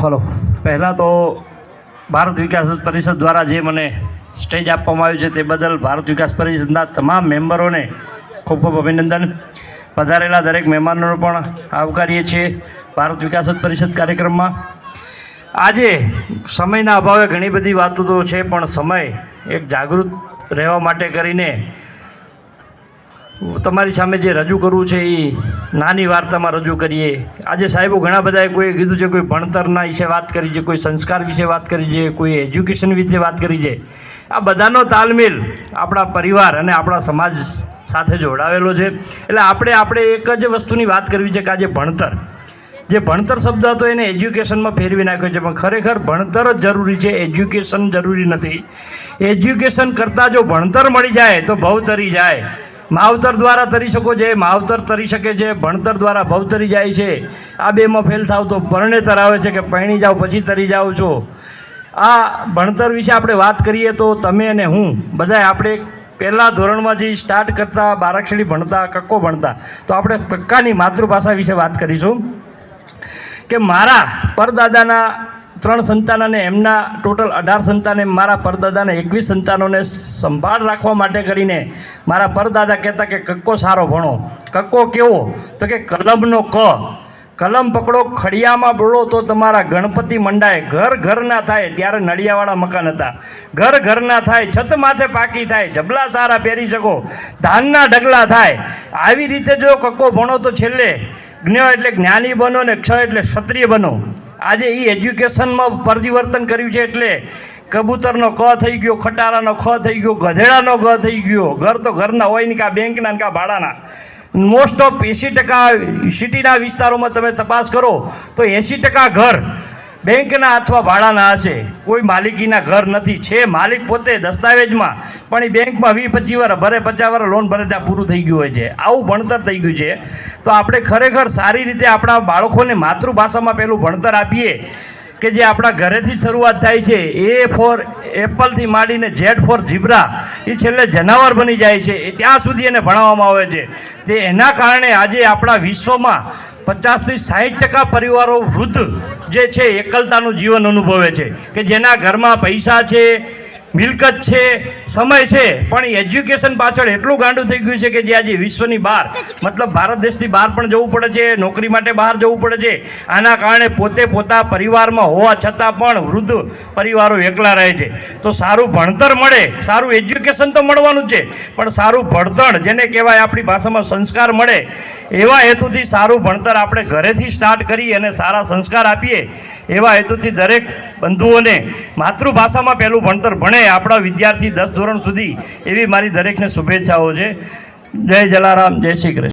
Hello પહેલાં તો ભારત વિકાસ પરિષદ દ્વારા જે મને સ્ટેજ આપવામાં આવ્યું છે તે બદલ ભારત વિકાસ પરિષદના તમામ મેમ્બરોને ખૂબ ખૂબ અભિનંદન. પધારેલા દરેક મહેમાનોને પણ આવકારીએ છીએ ભારત વિકાસ પરિષદ કાર્યક્રમમાં. આજે સમયના અભાવે ઘણી બધી વાતો તો છે, પણ સમય એક જાગૃત રહેવા માટે કરીને તમારી સામે જે રજૂ કરવું છે એ નાની વાર્તામાં રજૂ કરીએ. આજે સાહેબો ઘણા બધાએ કોઈ કીધું છે, કોઈ ભણતરના વિશે વાત કરી છે, કોઈ સંસ્કાર વિશે વાત કરી છે, કોઈ એજ્યુકેશન વિશે વાત કરી છે. આ બધાનો તાલમેલ આપણા પરિવાર અને આપણા સમાજ સાથે જોડાવેલો છે. એટલે આપણે આપણે એક જ વસ્તુની વાત કરવી છે કે આજે ભણતર. જે ભણતર શબ્દ હતો એને એજ્યુકેશનમાં ફેરવી નાખ્યો છે, પણ ખરેખર ભણતર જ જરૂરી છે, એજ્યુકેશન જરૂરી નથી. એજ્યુકેશન કરતાં જો ભણતર મળી જાય તો ભવ તરી જાય. માવતર દ્વારા તરી શકો છે, માવતર તરી શકે છે, ભણતર દ્વારા ભવ તરી જાય છે. આ બેમાં ફેલ થાવ તો પરણેતર આવે છે કે પરણી જાઓ, પછી તરી જાઓ છો. આ ભણતર વિશે આપણે વાત કરીએ તો તમે અને હું બધાય આપણે પહેલાં ધોરણમાં જે સ્ટાર્ટ કરતા બારાક્ષરી ભણતા, કક્કો ભણતા, તો આપણે કક્કાની માતૃભાષા વિશે વાત કરીશું. કે મારા પરદાદાના ત્રણ સંતાન અને એમના ટોટલ અઢાર સંતાન મારા પરદાદાને એકવીસ સંતાનોને સંભાળ રાખવા માટે કરીને મારા પરદાદા કહેતા કે, કક્કો સારો ભણો. કક્કો કેવો? તો કે, કલમનો ક. કલમ પકડો, ખડિયામાં બોલો તો તમારા ગણપતિ મંડાય. ઘર ઘર ના થાય ત્યારે નડિયાવાળા મકાન હતા. ઘર ઘર ના થાય, છત માથે પાકી થાય, જબલા સારા પહેરી શકો, ધાનના ઢગલા થાય. આવી રીતે જો કક્કો ભણો તો છેલ્લે જ્ઞ એટલે જ્ઞાની બનો ને ક્ષ એટલે ક્ષત્રિય બનો. આજે એ એજ્યુકેશનમાં પરિવર્તન કર્યું છે એટલે કબૂતરનો ક થઈ ગયો, ખટારાનો ખ થઈ ગયો, ગધેડાનો ગ થઈ ગયો. ઘર તો ઘરના હોય ને કાં બેંકના ને કાં ભાડાના. મોસ્ટ ઓફ એંસી ટકા સિટીના વિસ્તારોમાં તમે તપાસ કરો તો એંસી ટકા ઘર બેંકના અથવા ભાડાના હશે. કોઈ માલિકીના ઘર નથી. છે માલિક પોતે દસ્તાવેજમાં, પણ એ બેંકમાં વીસ પચીસ વાર, ભરે પચાસ વાર લોન ભરે ત્યાં પૂરું થઈ ગયું હોય છે. આવું ભણતર થઈ ગયું છે. તો આપણે ખરેખર સારી રીતે આપણા બાળકોને માતૃભાષામાં પહેલું ભણતર આપીએ. કે જે આપણા ઘરેથી શરૂઆત થાય છે, એ ફોર એપલથી માંડીને ઝેડ ફોર ઝીબ્રા એ છેલ્લે જનાવર બની જાય છે, એ ત્યાં સુધી એને ભણાવવામાં આવે છે. તે એના કારણે આજે આપણા વિશ્વમાં પચાસથી સાઠ ટકા પરિવારો વૃદ્ધ જે છે, એકલતાનું જીવન અનુભવે છે, કે જેના ઘરમાં પૈસા છે મિલકત છે, સમય છે, પણ એજ્યુકેશન પાછળ એટલું ગાંડું થઈ ગયું છે કે જે આજે વિશ્વની બહાર, મતલબ ભારત દેશથી બહાર પણ જવું પડે છે, નોકરી માટે બહાર જવું પડે છે, આના કારણે પોતે પોતા પરિવારમાં હોવા છતાં પણ વૃદ્ધ પરિવારો એકલા રહે છે. તો સારું ભણતર મળે, સારું એજ્યુકેશન તો મળવાનું છે, પણ સારું ભણતર, જેને કહેવાય આપણી ભાષામાં સંસ્કાર મળે, એવા હેતુથી સારું ભણતર આપણે ઘરેથી સ્ટાર્ટ કરી અને સારા સંસ્કાર આપીએ, એવા હેતુથી દરેક બંધુઓને માતૃભાષામાં પહેલું ભણતર ભણે આપણા વિદ્યાર્થી દસ ધોરણ સુધી એવી મારી દરેકને શુભેચ્છાઓ છે. જય જલારામ, જય શ્રી કૃષ્ણ.